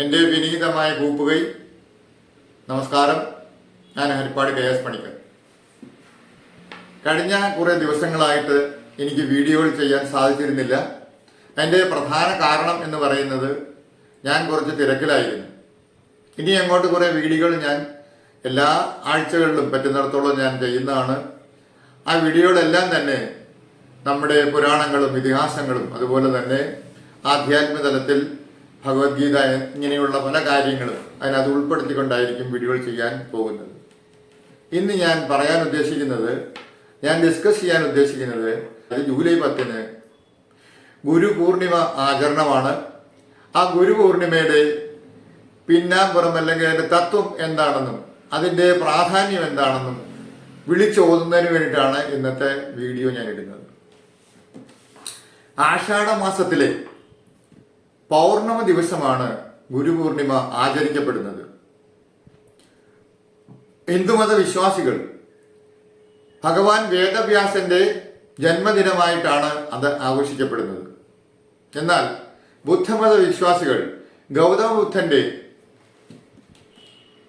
എന്റെ വിനീതമായ കൂപ്പുകൈ നമസ്കാരം. ഞാൻ ഹരിപ്പാട് കെ എസ് പണിക്കർ. കഴിഞ്ഞ കുറേ ദിവസങ്ങളായിട്ട് എനിക്ക് വീഡിയോകൾ ചെയ്യാൻ സാധിച്ചിരുന്നില്ല. അതിന്റെ പ്രധാന കാരണം എന്ന് പറയുന്നത് ഞാൻ കുറച്ച് തിരക്കിലായിരുന്നു. ഇനി അങ്ങോട്ട് കുറേ വീഡിയോകൾ ഞാൻ എല്ലാ ആഴ്ചകളിലും പറ്റുന്നിടത്തോളം ഞാൻ ചെയ്യുന്നതാണ്. ആ വീഡിയോകളെല്ലാം തന്നെ നമ്മുടെ പുരാണങ്ങളും ഇതിഹാസങ്ങളും അതുപോലെ തന്നെ ആധ്യാത്മിക തലത്തിൽ ഭഗവത്ഗീത ഇങ്ങനെയുള്ള പല കാര്യങ്ങളും അതിനകത്ത് ഉൾപ്പെടുത്തിക്കൊണ്ടായിരിക്കും വീഡിയോകൾ ചെയ്യാൻ പോകുന്നത്. ഇന്ന് ഞാൻ പറയാൻ ഉദ്ദേശിക്കുന്നത് ഞാൻ ഡിസ്കസ് ചെയ്യാൻ ഉദ്ദേശിക്കുന്നത് അത് ജൂലൈ പത്തിന് ഗുരു പൂർണിമ ആചരണമാണ്. ആ ഗുരു പൂർണിമയുടെ പിന്നാമ്പുറം അല്ലെങ്കിൽ അതിന്റെ തത്വം എന്താണെന്നും അതിന്റെ പ്രാധാന്യം എന്താണെന്നും വിളിച്ചോതുന്നതിന് വേണ്ടിയിട്ടാണ് ഇന്നത്തെ വീഡിയോ ഞാൻ ഇടുന്നത്. ആഷാഢ മാസത്തിലെ പൗർണമ ദിവസമാണ് ഗുരുപൂർണിമ ആചരിക്കപ്പെടുന്നത്. ഹിന്ദുമത വിശ്വാസികൾ ഭഗവാൻ വേദവ്യാസന്റെ ജന്മദിനമായിട്ടാണ് അത് ആഘോഷിക്കപ്പെടുന്നത്. എന്നാൽ ബുദ്ധമത വിശ്വാസികൾ ഗൗതമ ബുദ്ധന്റെ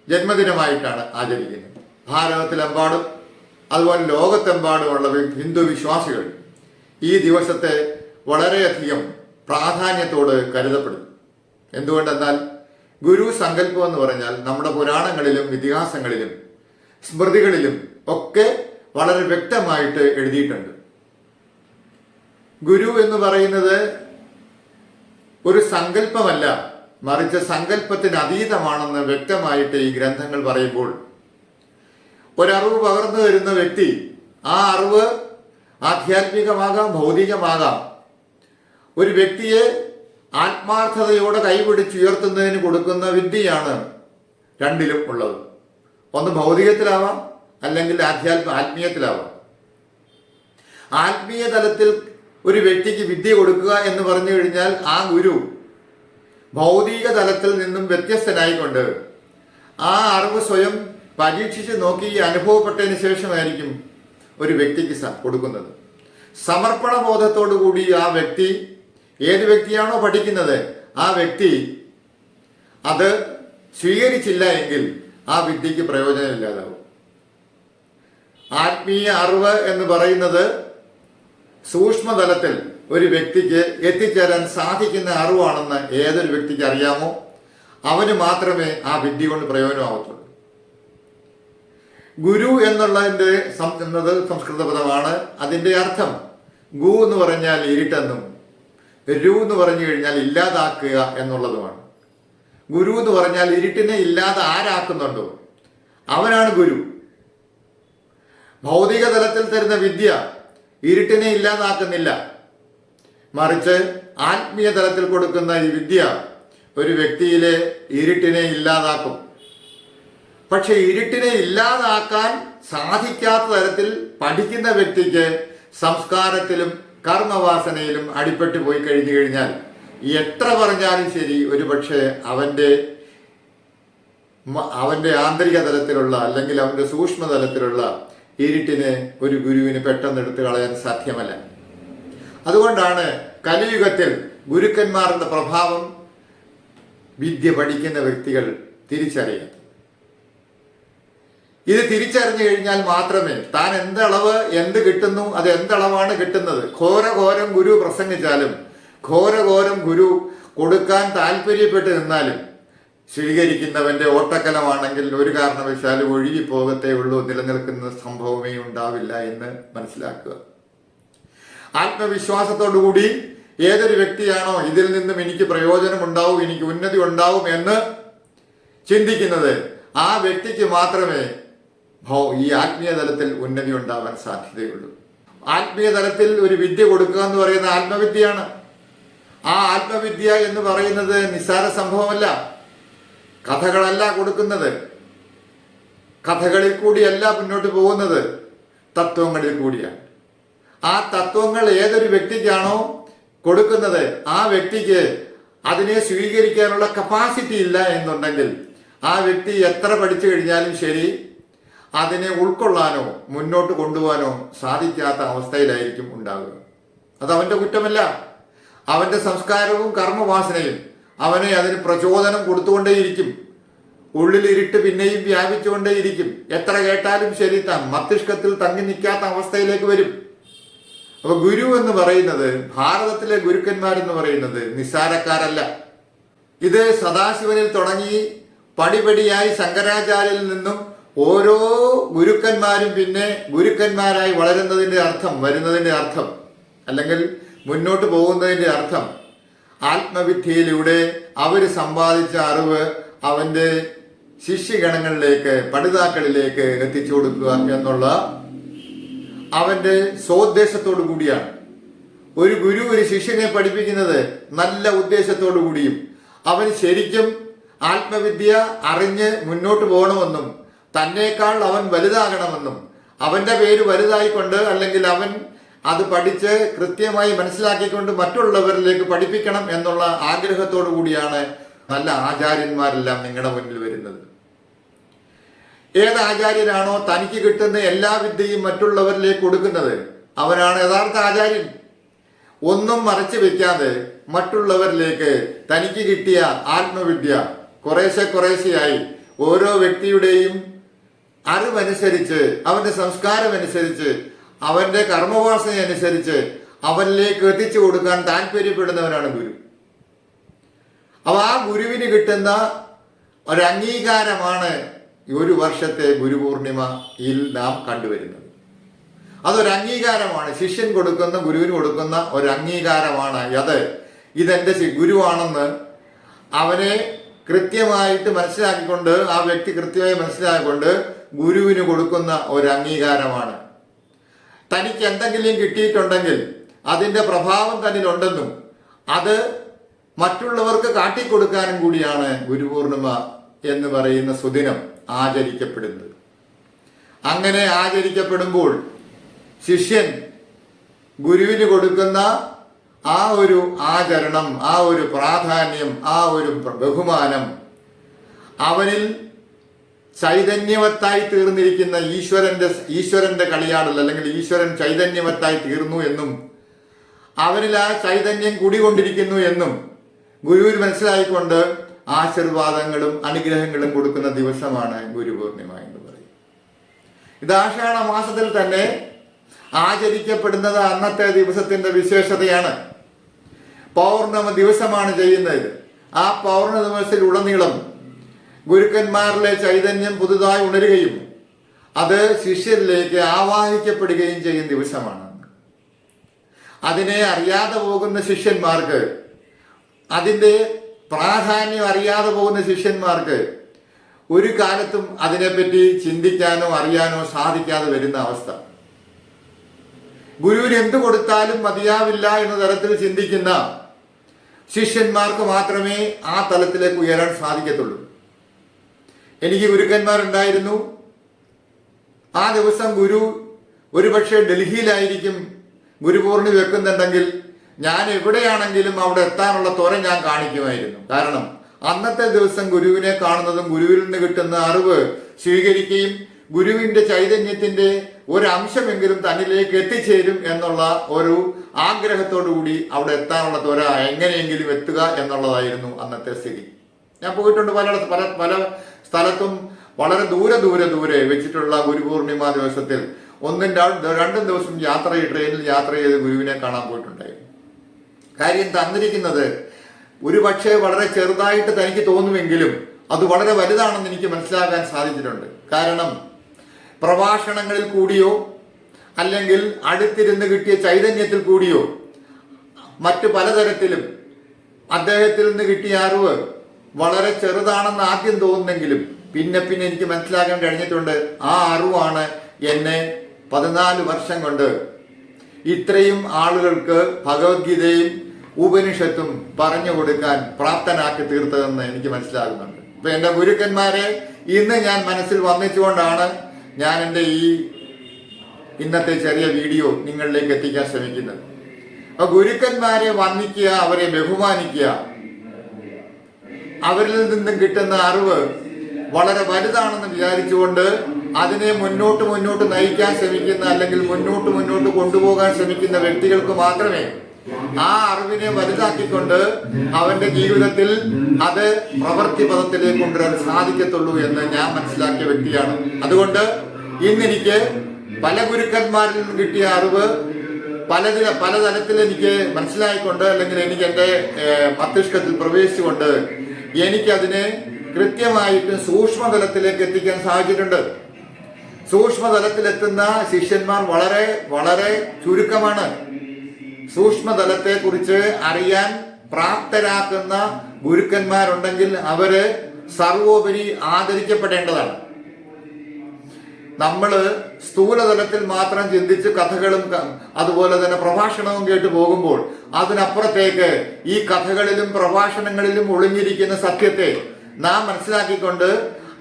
ജന്മദിനമായിട്ടാണ് ആചരിക്കുന്നത്. ഭാരതത്തിലെമ്പാടും അതുപോലെ ലോകത്തെമ്പാടുമുള്ള ഹിന്ദു വിശ്വാസികൾ ഈ ദിവസത്തെ വളരെയധികം പ്രാധാന്യത്തോട് കരുതപ്പെടുന്നു. എന്തുകൊണ്ടെന്നാൽ ഗുരു സങ്കല്പം എന്ന് പറഞ്ഞാൽ നമ്മുടെ പുരാണങ്ങളിലും ഇതിഹാസങ്ങളിലും സ്മൃതികളിലും ഒക്കെ വളരെ വ്യക്തമായിട്ട് എഴുതിയിട്ടുണ്ട്. ഗുരു എന്ന് പറയുന്നത് ഒരു സങ്കല്പമല്ല മറിച്ച് സങ്കല്പത്തിന് അതീതമാണെന്ന് വ്യക്തമായിട്ട് ഈ ഗ്രന്ഥങ്ങൾ പറയുമ്പോൾ. ഒരറിവ് പകർന്നു തരുന്ന വ്യക്തി ആ അറിവ് ആധ്യാത്മികമാകാം ഭൗതികമാകാം ഒരു വ്യക്തിയെ ആത്മാർത്ഥതയോടെ കൈപിടിച്ചുയർത്തുന്നതിന് കൊടുക്കുന്ന വിദ്യയാണ് രണ്ടിലും ഉള്ളത്. ഒന്ന് ഭൗതികത്തിലാവാം അല്ലെങ്കിൽ ആധ്യാത്മ ആത്മീയത്തിലാവാം. ആത്മീയ തലത്തിൽ ഒരു വ്യക്തിക്ക് വിദ്യ കൊടുക്കുക എന്ന് പറഞ്ഞു കഴിഞ്ഞാൽ ആ ഗുരു ഭൗതിക തലത്തിൽ നിന്നും വ്യത്യസ്തനായിക്കൊണ്ട് ആ അറിവ് സ്വയം പരീക്ഷിച്ച് നോക്കി അനുഭവപ്പെട്ടതിന് ശേഷമായിരിക്കും ഒരു വ്യക്തിക്ക് കൊടുക്കുന്നത്. സമർപ്പണ ബോധത്തോടു കൂടി ആ വ്യക്തി ഏത് വ്യക്തിയാണോ പഠിക്കുന്നത് ആ വ്യക്തി അത് സ്വീകരിച്ചില്ല എങ്കിൽ ആ വിദ്യക്ക് പ്രയോജനമില്ലാതാവും ആത്മീയ അറിവ് എന്ന് പറയുന്നത് സൂക്ഷ്മതലത്തിൽ ഒരു വ്യക്തിക്ക് എത്തിച്ചേരാൻ സാധിക്കുന്ന അറിവാണെന്ന് ഏതൊരു വ്യക്തിക്ക് അറിയാമോ? അവന് മാത്രമേ ആ വിദ്യ കൊണ്ട് പ്രയോജനമാവത്തുള്ളൂ. ഗുരു എന്നുള്ളതിന്റെ സംസ്കൃത പദമാണ്. അതിന്റെ അർത്ഥം ഗു എന്ന് പറഞ്ഞാൽ ഇരുട്ടെന്നും രു എന്ന് പറഞ്ഞു കഴിഞ്ഞാൽ ഇല്ലാതാക്കുക എന്നുള്ളതുമാണ്. ഗുരു എന്ന് പറഞ്ഞാൽ ഇരുട്ടിനെ ഇല്ലാതെ ആരാക്കുന്നുണ്ടോ? അവനാണ് ഗുരു. ഭൗതിക തലത്തിൽ തരുന്ന വിദ്യ ഇരുട്ടിനെ ഇല്ലാതാക്കുന്നില്ല. മറിച്ച് ആത്മീയ തലത്തിൽ കൊടുക്കുന്ന ഈ വിദ്യ ഒരു വ്യക്തിയിലെ ഇരുട്ടിനെ ഇല്ലാതാക്കും. പക്ഷെ ഇരുട്ടിനെ ഇല്ലാതാക്കാൻ സാധിക്കാത്ത തരത്തിൽ പഠിക്കുന്ന വ്യക്തിക്ക് സംസ്കാരത്തിലും കർമ്മവാസനയിലും അടിപ്പെട്ടു പോയി കഴിഞ്ഞു കഴിഞ്ഞാൽ എത്ര പറഞ്ഞാലും ശരി ഒരു പക്ഷേ അവന്റെ അവന്റെ ആന്തരിക തലത്തിലുള്ള അല്ലെങ്കിൽ അവന്റെ സൂക്ഷ്മ തലത്തിലുള്ള ഇരുട്ടിനെ ഒരു ഗുരുവിന് പെട്ടെന്ന് എടുത്തു കളയാൻ സാധ്യമല്ല. അതുകൊണ്ടാണ് കലിയുഗത്തിൽ ഗുരുക്കന്മാരുടെ പ്രഭാവം വിദ്യ പഠിക്കുന്ന വ്യക്തികൾ തിരിച്ചറിയാം ഇത് തിരിച്ചറിഞ്ഞു കഴിഞ്ഞാൽ മാത്രമേ താൻ എന്തളവ് എന്ത് കിട്ടുന്നു അത് എന്തളവാണ് കിട്ടുന്നത്. ഘോരഘോരം ഗുരു പ്രസംഗിച്ചാലും ഘോരഘോരം ഗുരു കൊടുക്കാൻ താല്പര്യപ്പെട്ട് നിന്നാലും സ്വീകരിക്കുന്നവന്റെ ഓട്ടക്കലമാണെങ്കിൽ ഒരു കാരണവശാലും ഒഴുകി പോകത്തേ ഉള്ളൂ നിലനിൽക്കുന്ന സംഭവമേ ഉണ്ടാവില്ല എന്ന് മനസ്സിലാക്കുക. ആത്മവിശ്വാസത്തോടുകൂടി ഏതൊരു വ്യക്തിയാണോ ഇതിൽ നിന്നും എനിക്ക് പ്രയോജനം ഉണ്ടാവും എനിക്ക് ഉന്നതി ഉണ്ടാവും എന്ന് ചിന്തിക്കുന്നത് ആ വ്യക്തിക്ക് മാത്രമേ ഈ ആത്മീയ തലത്തിൽ ഉന്നതി ഉണ്ടാവാൻ സാധ്യതയുള്ളൂ. ആത്മീയ തലത്തിൽ ഒരു വിദ്യ കൊടുക്കുക എന്ന് പറയുന്ന ആത്മവിദ്യയാണ്. ആ ആത്മവിദ്യ എന്ന് പറയുന്നത് നിസ്സാര സംഭവമല്ല. കഥകളല്ല കൊടുക്കുന്നത്. കഥകളിൽ കൂടിയല്ല മുന്നോട്ട് പോകുന്നത്. തത്വങ്ങളിൽ കൂടിയാണ്. ആ തത്വങ്ങൾ ഏതൊരു വ്യക്തിക്കാണോ കൊടുക്കുന്നത് ആ വ്യക്തിക്ക് അതിനെ സ്വീകരിക്കാനുള്ള കപ്പാസിറ്റി ഇല്ല എന്നുണ്ടെങ്കിൽ ആ വ്യക്തി എത്ര പഠിച്ചു കഴിഞ്ഞാലും ശരി അതിനെ ഉൾക്കൊള്ളാനോ മുന്നോട്ട് കൊണ്ടുപോകാനോ സാധിക്കാത്ത അവസ്ഥയിലായിരിക്കും ഉണ്ടാകുക അത് അവന്റെ കുറ്റമല്ല. അവന്റെ സംസ്കാരവും കർമ്മവാസനയും അവനെ അതിന് പ്രചോദനം കൊടുത്തുകൊണ്ടേയിരിക്കും. ഉള്ളിൽ പിന്നെയും വ്യാപിച്ചുകൊണ്ടേയിരിക്കും. എത്ര കേട്ടാലും ശരി മസ്തിഷ്കത്തിൽ തങ്ങി നിൽക്കാത്ത അവസ്ഥയിലേക്ക് വരും. അപ്പൊ ഗുരു എന്ന് പറയുന്നത് ഭാരതത്തിലെ ഗുരുക്കന്മാരെന്ന് പറയുന്നത് നിസ്സാരക്കാരല്ല. ഇത് സദാശിവനിൽ തുടങ്ങി പടിപടിയായി ശങ്കരാചാര്യയിൽ നിന്നും ഓരോ ഗുരുക്കന്മാരും പിന്നെ ഗുരുക്കന്മാരായി വളരുന്നതിന്റെ അർത്ഥം വരുന്നതിന്റെ അർത്ഥം അല്ലെങ്കിൽ മുന്നോട്ട് പോകുന്നതിന്റെ അർത്ഥം. ആത്മവിദ്യയിലൂടെ അവർ സമ്പാദിച്ച അറിവ് അവന്റെ ശിഷ്യഗണങ്ങളിലേക്ക് പഠിതാക്കളിലേക്ക് എത്തിച്ചു കൊടുക്കുക എന്നുള്ള അവന്റെ സ്വോദ്ദേശത്തോടു കൂടിയാണ്. ഒരു ഗുരു ഒരു ശിഷ്യനെ പഠിപ്പിക്കുന്നത് നല്ല ഉദ്ദേശത്തോടു കൂടിയും അവൻ ശരിക്കും ആത്മവിദ്യ അറിഞ്ഞ് മുന്നോട്ട് പോകണമെന്നും തന്നേക്കാൾ അവൻ വലുതാകണമെന്നും അവന്റെ പേര് വലുതായിക്കൊണ്ട് അല്ലെങ്കിൽ അവൻ അത് പഠിച്ച് കൃത്യമായി മനസ്സിലാക്കിക്കൊണ്ട് മറ്റുള്ളവരിലേക്ക് പഠിപ്പിക്കണം എന്നുള്ള ആഗ്രഹത്തോടു കൂടിയാണ് നല്ല ആചാര്യന്മാരെല്ലാം നിങ്ങളുടെ മുന്നിൽ വരുന്നത്. ഏത് ആചാര്യനാണോ തനിക്ക് കിട്ടുന്ന എല്ലാ വിദ്യയും മറ്റുള്ളവരിലേക്ക് കൊടുക്കുന്നത് അവനാണ് യഥാർത്ഥ ആചാര്യൻ. ഒന്നും മറച്ചു വെക്കാതെ മറ്റുള്ളവരിലേക്ക് തനിക്ക് കിട്ടിയ ആത്മവിദ്യ കുറേശ്ശെ കുറേശ്ശെയായി ഓരോ വ്യക്തിയുടെയും അറിവനുസരിച്ച് അവന്റെ സംസ്കാരം അനുസരിച്ച് അവന്റെ കർമ്മവാസന അനുസരിച്ച് അവനിലേക്ക് എത്തിച്ചു കൊടുക്കാൻ താല്പര്യപ്പെടുന്നവനാണ് ഗുരു. അപ്പൊ ആ ഗുരുവിന് കിട്ടുന്ന ഒരു അംഗീകാരമാണ് ഒരു വർഷത്തെ ഗുരുപൂർണിമയിൽ നാം കണ്ടുവരുന്നത്. അതൊരു അംഗീകാരമാണ് ശിഷ്യൻ കൊടുക്കുന്ന ഗുരുവിന് കൊടുക്കുന്ന ഒരു അംഗീകാരമാണ് അത് ഇതെന്റെ ഗുരുവാണെന്ന് അവനെ കൃത്യമായിട്ട് മനസ്സിലാക്കിക്കൊണ്ട് ആ വ്യക്തി കൃത്യമായി മനസ്സിലാക്കിക്കൊണ്ട് ഗുരുവിന് കൊടുക്കുന്ന ഒരു അംഗീകാരമാണ് തനിക്ക് എന്തെങ്കിലും കിട്ടിയിട്ടുണ്ടെങ്കിൽ അതിന്റെ പ്രഭാവം തന്നിലുണ്ടെന്നും അത് മറ്റുള്ളവർക്ക് കാട്ടിക്കൊടുക്കാനും കൂടിയാണ് ഗുരുപൂർണിമ എന്ന് പറയുന്ന സുദിനം ആചരിക്കപ്പെടുന്നത്. അങ്ങനെ ആചരിക്കപ്പെടുമ്പോൾ ശിഷ്യൻ ഗുരുവിന് കൊടുക്കുന്ന ആ ഒരു ആചരണം ആ ഒരു പ്രാധാന്യം ആ ഒരു ബഹുമാനം അവനിൽ ചൈതന്യവത്തായി തീർന്നിരിക്കുന്ന ഈശ്വരന്റെ ഈശ്വരന്റെ കളിയാടൽ അല്ലെങ്കിൽ ഈശ്വരൻ ചൈതന്യവത്തായി തീർന്നു എന്നും അവരിൽ ആ ചൈതന്യം കുടികൊണ്ടിരിക്കുന്നു എന്നും ഗുരുവിൽ മനസ്സിലായിക്കൊണ്ട് ആശീർവാദങ്ങളും അനുഗ്രഹങ്ങളും കൊടുക്കുന്ന ദിവസമാണ് ഗുരുപൂർണിമ എന്ന് പറയും. ഇത് ആഷാഢ മാസത്തിൽ തന്നെ ആചരിക്കപ്പെടുന്നത് അന്നത്തെ ദിവസത്തിന്റെ വിശേഷതയാണ്. പൗർണമ ദിവസമാണ് ചെയ്യുന്നത്. ആ പൗർണ ദിവസത്തിൽ ഉടനീളം ഗുരുക്കന്മാരിലെ ചൈതന്യം പുതുതായി ഉണരുകയും അത് ശിഷ്യരിലേക്ക് ആവാഹിക്കപ്പെടുകയും ചെയ്യുന്ന ദിവസമാണ്. അതിനെ അറിയാതെ പോകുന്ന ശിഷ്യന്മാർക്ക് അതിന്റെ പ്രാധാന്യം അറിയാതെ പോകുന്ന ശിഷ്യന്മാർക്ക് ഒരു കാലത്തും അതിനെപ്പറ്റി ചിന്തിക്കാനോ അറിയാനോ സാധിക്കാതെ വരുന്ന അവസ്ഥ. ഗുരുവിന് എന്തു കൊടുത്താലും മതിയാവില്ല എന്ന തരത്തിൽ ചിന്തിക്കുന്ന ശിഷ്യന്മാർക്ക് മാത്രമേ ആ തലത്തിലേക്ക് ഉയരാൻ സാധിക്കത്തുള്ളൂ. എനിക്ക് ഗുരുക്കന്മാരുണ്ടായിരുന്നു. ആ ദിവസം ഗുരു ഒരുപക്ഷെ ഡൽഹിയിലായിരിക്കും ഗുരുപൂർണി വെക്കുന്നുണ്ടെങ്കിൽ ഞാൻ എവിടെയാണെങ്കിലും അവിടെ എത്താനുള്ള ത്വര ഞാൻ കാണിക്കുമായിരുന്നു. കാരണം അന്നത്തെ ദിവസം ഗുരുവിനെ കാണുന്നതും ഗുരുവിൽ നിന്ന് കിട്ടുന്ന അറിവ് സ്വീകരിക്കുകയും ഗുരുവിന്റെ ചൈതന്യത്തിന്റെ ഒരു അംശമെങ്കിലും തന്നിലേക്ക് എത്തിച്ചേരും എന്നുള്ള ഒരു കൂടി അവിടെ എത്താനുള്ള ത്വര എങ്ങനെയെങ്കിലും എത്തുക എന്നുള്ളതായിരുന്നു അന്നത്തെ സ്ഥിതി. ഞാൻ പോയിട്ടുണ്ട് പല പല പല സ്ഥലത്തും വളരെ ദൂരെ ദൂരെ ദൂരെ വെച്ചിട്ടുള്ള ഗുരു പൂർണിമ ദിവസത്തിൽ ഒന്നും രണ്ട് ദിവസം യാത്ര ട്രെയിനിൽ യാത്ര ചെയ്ത് ഗുരുവിനെ കാണാൻ പോയിട്ടുണ്ടായിരുന്നു. കാര്യം തന്നിരിക്കുന്നത് ഒരു പക്ഷേ വളരെ ചെറുതായിട്ട് തനിക്ക് തോന്നുമെങ്കിലും അത് വളരെ വലുതാണെന്ന് എനിക്ക് മനസ്സിലാക്കാൻ സാധിച്ചിട്ടുണ്ട്. കാരണം പ്രഭാഷണങ്ങളിൽ കൂടിയോ അല്ലെങ്കിൽ അടുത്തിരുന്ന് കിട്ടിയ ചൈതന്യത്തിൽ കൂടിയോ മറ്റു പലതരത്തിലും അദ്ദേഹത്തിൽ നിന്ന് കിട്ടിയ അറിവ് വളരെ ചെറുതാണെന്ന് ആദ്യം തോന്നുന്നെങ്കിലും പിന്നെ പിന്നെ എനിക്ക് മനസ്സിലാക്കാൻ കഴിഞ്ഞിട്ടുണ്ട് ആ അറിവാണ് എന്നെ പതിനാല് വർഷം കൊണ്ട് ഇത്രയും ആളുകൾക്ക് ഭഗവത്ഗീതയും ഉപനിഷത്തും പറഞ്ഞു കൊടുക്കാൻ പ്രാപ്തനാക്കി തീർത്തതെന്ന് എനിക്ക് മനസ്സിലാകുന്നുണ്ട്. ഇപ്പൊ എന്റെ ഗുരുക്കന്മാരെ ഇന്ന് ഞാൻ മനസ്സിൽ വന്നിച്ചുകൊണ്ടാണ് ഞാൻ എന്റെ ഈ ഇന്നത്തെ ചെറിയ വീഡിയോ നിങ്ങളിലേക്ക് എത്തിക്കാൻ ശ്രമിക്കുന്നത്. അപ്പൊ ഗുരുക്കന്മാരെ വന്ദിക്കുക അവരെ ബഹുമാനിക്കുക അവരിൽ നിന്നും കിട്ടുന്ന അറിവ് വളരെ വലുതാണെന്ന് വിചാരിച്ചുകൊണ്ട് അതിനെ മുന്നോട്ട് മുന്നോട്ട് നയിക്കാൻ ശ്രമിക്കുന്ന അല്ലെങ്കിൽ മുന്നോട്ട് മുന്നോട്ട് കൊണ്ടുപോകാൻ ശ്രമിക്കുന്ന വ്യക്തികൾക്ക് മാത്രമേ ആ അറിവിനെ വലുതാക്കിക്കൊണ്ട് അവന്റെ ജീവിതത്തിൽ അത് പ്രവൃത്തി പദത്തിലേക്ക് കൊണ്ടുവരാൻ സാധിക്കത്തുള്ളൂ എന്ന് ഞാൻ മനസ്സിലാക്കിയ വ്യക്തിയാണ്. അതുകൊണ്ട് ഇന്നെനിക്ക് പല ഗുരുക്കന്മാരിൽ നിന്നും കിട്ടിയ അറിവ് പലതിന പലതരത്തിൽ എനിക്ക് മനസ്സിലായിക്കൊണ്ട് അല്ലെങ്കിൽ എനിക്ക് ഏഹ്, മസ്തിഷ്കത്തിൽ പ്രവേശിച്ചുകൊണ്ട് എനിക്കതിനെ കൃത്യമായിട്ട് സൂക്ഷ്മതലത്തിലേക്ക് എത്തിക്കാൻ സാധിച്ചിട്ടുണ്ട്. സൂക്ഷ്മതലത്തിലെത്തുന്ന ശിഷ്യന്മാർ വളരെ വളരെ ചുരുക്കമാണ്. സൂക്ഷ്മതലത്തെ കുറിച്ച് അറിയാൻ പ്രാപ്തരാക്കുന്ന ഗുരുക്കന്മാരുണ്ടെങ്കിൽ അവർ സർവോപരി ആദരിക്കപ്പെടേണ്ടതാണ്. നമ്മൾ സ്ഥൂലതലത്തിൽ മാത്രം ചിന്തിച്ച് കഥകളും അതുപോലെ തന്നെ പ്രഭാഷണവും കേട്ട് പോകുമ്പോൾ അതിനപ്പുറത്തേക്ക് ഈ കഥകളിലും പ്രഭാഷണങ്ങളിലും ഒളിഞ്ഞിരിക്കുന്ന സത്യത്തെ നാം മനസ്സിലാക്കിക്കൊണ്ട്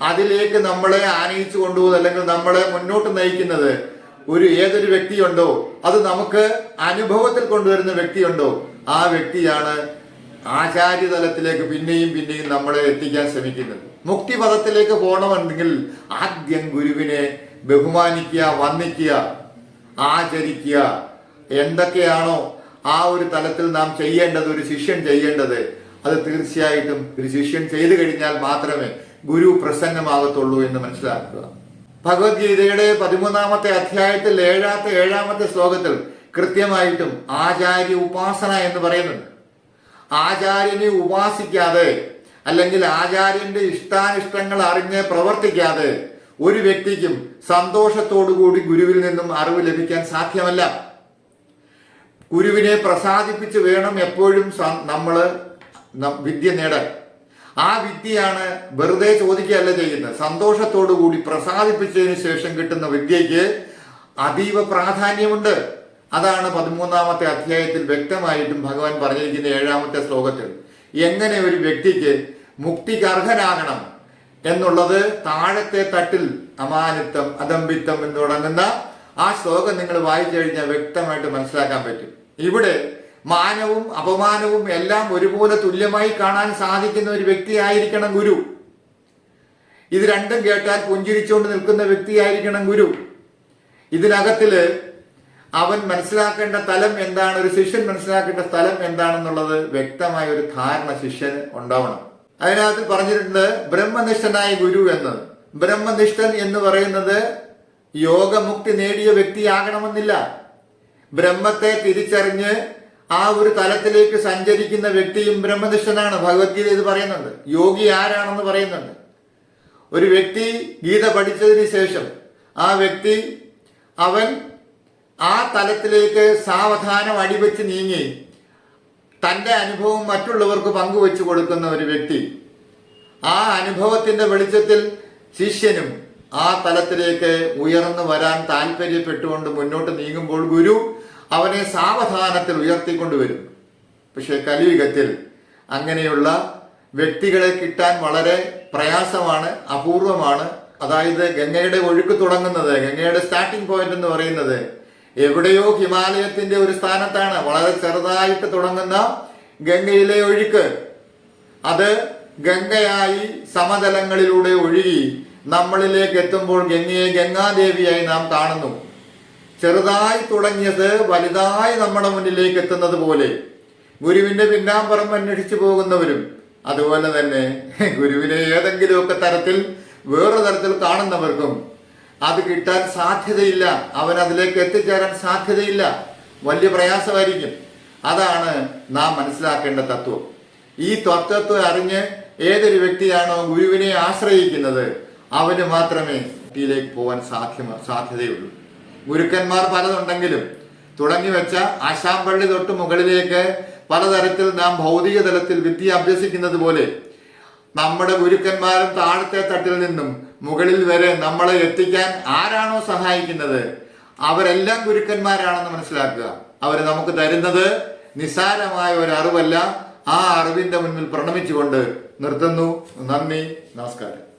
അതിലേക്ക് നമ്മളെ ആനയിച്ചു കൊണ്ടുപോകുന്നത് അല്ലെങ്കിൽ നമ്മളെ മുന്നോട്ട് നയിക്കുന്നത് ഒരു ഏതൊരു വ്യക്തിയുണ്ടോ അത് നമുക്ക് അനുഭവത്തിൽ കൊണ്ടുവരുന്ന വ്യക്തിയുണ്ടോ ആ വ്യക്തിയാണ് ആചാര്യതലത്തിലേക്ക് പിന്നെയും പിന്നെയും നമ്മളെ എത്തിക്കാൻ ശ്രമിക്കുന്നത്. മുക്തിപദത്തിലേക്ക് പോകണമെങ്കിൽ ആദ്യം ഗുരുവിനെ ബഹുമാനിക്കുക വന്ദിക്കുക ആചരിക്കുക. എന്തൊക്കെയാണോ ആ ഒരു തലത്തിൽ നാം ചെയ്യേണ്ടത് ഒരു ശിഷ്യൻ ചെയ്യേണ്ടത് അത് തീർച്ചയായിട്ടും ഒരു ശിഷ്യൻ ചെയ്തു കഴിഞ്ഞാൽ മാത്രമേ ഗുരു പ്രസന്നമാകത്തുള്ളൂ എന്ന് മനസ്സിലാക്കുക. ഭഗവത്ഗീതയുടെ പതിമൂന്നാമത്തെ അധ്യായത്തിൽ ഏഴാമത്തെ ഏഴാമത്തെ ശ്ലോകത്തിൽ കൃത്യമായിട്ടും ആചാര്യ ഉപാസന എന്ന് പറയുന്നുണ്ട്. ആചാര്യനെ ഉപാസിക്കാതെ അല്ലെങ്കിൽ ആചാര്യന്റെ ഇഷ്ടാനിഷ്ടങ്ങൾ അറിഞ്ഞ് പ്രവർത്തിക്കാതെ ഒരു വ്യക്തിക്കും സന്തോഷത്തോടുകൂടി ഗുരുവിൽ നിന്നും അറിവ് ലഭിക്കാൻ സാധ്യമല്ല. ഗുരുവിനെ പ്രസാദിപ്പിച്ച് വേണം എപ്പോഴും നമ്മൾ വിദ്യ നേടാൻ. ആ വിദ്യയാണ് വെറുതെ ചോദിക്കുകയല്ല ചെയ്യുന്നത്. സന്തോഷത്തോടു കൂടി പ്രസാദിപ്പിച്ചതിന് ശേഷം കിട്ടുന്ന വിദ്യയ്ക്ക് അതീവ പ്രാധാന്യമുണ്ട്. അതാണ് പതിമൂന്നാമത്തെ അധ്യായത്തിൽ വ്യക്തമായിട്ടും ഭഗവാൻ പറഞ്ഞിരിക്കുന്ന ഏഴാമത്തെ ശ്ലോകത്തിൽ. എങ്ങനെ ഒരു വ്യക്തിക്ക് മുക്തിക്ക് അർഹനാകണം? എന്നുള്ളത് താഴത്തെ തട്ടിൽ അമാനിത്വം അദംബിത്വം എന്ന് തുടങ്ങുന്ന ആ ശ്ലോകം നിങ്ങൾ വായിച്ചു കഴിഞ്ഞാൽ വ്യക്തമായിട്ട് മനസ്സിലാക്കാൻ പറ്റും. ഇവിടെ മാനവും അപമാനവും എല്ലാം ഒരുപോലെ തുല്യമായി കാണാൻ സാധിക്കുന്ന ഒരു വ്യക്തിയായിരിക്കണം ഗുരു. ഇത് രണ്ടും കേട്ടാൽ പുഞ്ചിരിച്ചുകൊണ്ട് നിൽക്കുന്ന വ്യക്തിയായിരിക്കണം ഗുരു. ഇതിനകത്തിൽ അവൻ മനസ്സിലാക്കേണ്ട തലം എന്താണ് ഒരു ശിഷ്യൻ മനസ്സിലാക്കേണ്ട സ്ഥലം എന്താണെന്നുള്ളത് വ്യക്തമായ ഒരു ധാരണ ശിഷ്യന് ഉണ്ടാവണം. അതിനകത്ത് പറഞ്ഞിട്ടുണ്ട് ബ്രഹ്മനിഷ്ഠനായ ഗുരു എന്ന്. ബ്രഹ്മനിഷ്ഠൻ എന്ന് പറയുന്നത് യോഗമുക്തി നേടിയ വ്യക്തിയാകണമെന്നില്ല. ബ്രഹ്മത്തെ തിരിച്ചറിഞ്ഞ് ആ ഒരു തലത്തിലേക്ക് സഞ്ചരിക്കുന്ന വ്യക്തിയും ബ്രഹ്മനിഷ്ഠനാണ്. ഭഗവത്ഗീത ഇത് പറയുന്നുണ്ട്. യോഗി ആരാണെന്ന് പറയുന്നുണ്ട്. ഒരു വ്യക്തി ഗീത പഠിച്ചതിന് ശേഷം ആ വ്യക്തി അവൻ ആ തലത്തിലേക്ക് സാവധാനം അടിവെച്ച് നീങ്ങി. തന്റെ അനുഭവം മറ്റുള്ളവർക്ക് പങ്കുവെച്ചു കൊടുക്കുന്ന ഒരു വ്യക്തി. ആ അനുഭവത്തിന്റെ വെളിച്ചത്തിൽ ശിഷ്യനും ആ തലത്തിലേക്ക് ഉയർന്നു വരാൻ താല്പര്യപ്പെട്ടുകൊണ്ട് മുന്നോട്ട് നീങ്ങുമ്പോൾ ഗുരു അവനെ സാവധാനത്തിൽ ഉയർത്തിക്കൊണ്ടുവരും പക്ഷെ കലിയുഗത്തിൽ അങ്ങനെയുള്ള വ്യക്തികളെ കിട്ടാൻ വളരെ പ്രയാസമാണ് അപൂർവമാണ്. അതായത് ഗംഗയുടെ ഒഴുക്ക് തുടങ്ങുന്നത് ഗംഗയുടെ സ്റ്റാർട്ടിംഗ് പോയിന്റ് എന്ന് പറയുന്നത് എവിടെയോ ഹിമാലയത്തിന്റെ ഒരു സ്ഥാനത്താണ് വളരെ ചെറുതായിട്ട് തുടങ്ങുന്ന ഗംഗയിലെ ഒഴുക്ക്. അത് ഗംഗയായി സമതലങ്ങളിലൂടെ ഒഴുകി നമ്മളിലേക്ക് എത്തുമ്പോൾ ഗംഗയെ ഗംഗാദേവിയായി നാം കാണുന്നു. ചെറുതായി തുടങ്ങിയത് വലുതായി നമ്മുടെ മുന്നിലേക്ക് എത്തുന്നത് പോലെ. ഗുരുവിന്റെ പിന്നാമ്പുറം അന്വേഷിച്ചു പോകുന്നവരും അതുപോലെ തന്നെ ഗുരുവിനെ ഏതെങ്കിലുമൊക്കെ തരത്തിൽ വേറൊരു തരത്തിൽ കാണുന്നവർക്കും അത് കിട്ടാൻ സാധ്യതയില്ല. അവൻ അതിലേക്ക് എത്തിച്ചേരാൻ സാധ്യതയില്ല. വലിയ പ്രയാസമായിരിക്കും. അതാണ് നാം മനസ്സിലാക്കേണ്ട തത്വം. ഈ തത്വത്തെ അറിഞ്ഞ് ഏതൊരു വ്യക്തിയാണോ ഗുരുവിനെ ആശ്രയിക്കുന്നത് അവന് മാത്രമേ ഇതിലേക്ക് പോകാൻ സാധ്യ സാധ്യതയുള്ളൂ. ഗുരുക്കന്മാർ പലതുണ്ടെങ്കിലും തുടങ്ങി വെച്ച ആശാമ്പള്ളി തൊട്ട് മുകളിലേക്ക് പലതരത്തിൽ നാം ഭൗതിക തലത്തിൽ വിദ്യ അഭ്യസിക്കുന്നത് പോലെ നമ്മുടെ ഗുരുക്കന്മാരും താഴത്തെ തട്ടിൽ നിന്നും മുകളിൽ വരെ നമ്മളെ എത്തിക്കാൻ ആരാണോ സഹായിക്കുന്നത്? അവരെല്ലാം ഗുരുക്കന്മാരാണെന്ന് മനസ്സിലാക്കുക. അവർ നമുക്ക് തരുന്നത് നിസാരമായ ഒരു അറിവല്ല. ആ അറിവിന്റെ മുന്നിൽ പ്രണമിച്ചുകൊണ്ട് നിർത്തുന്നു. നന്ദി. നമസ്കാരം.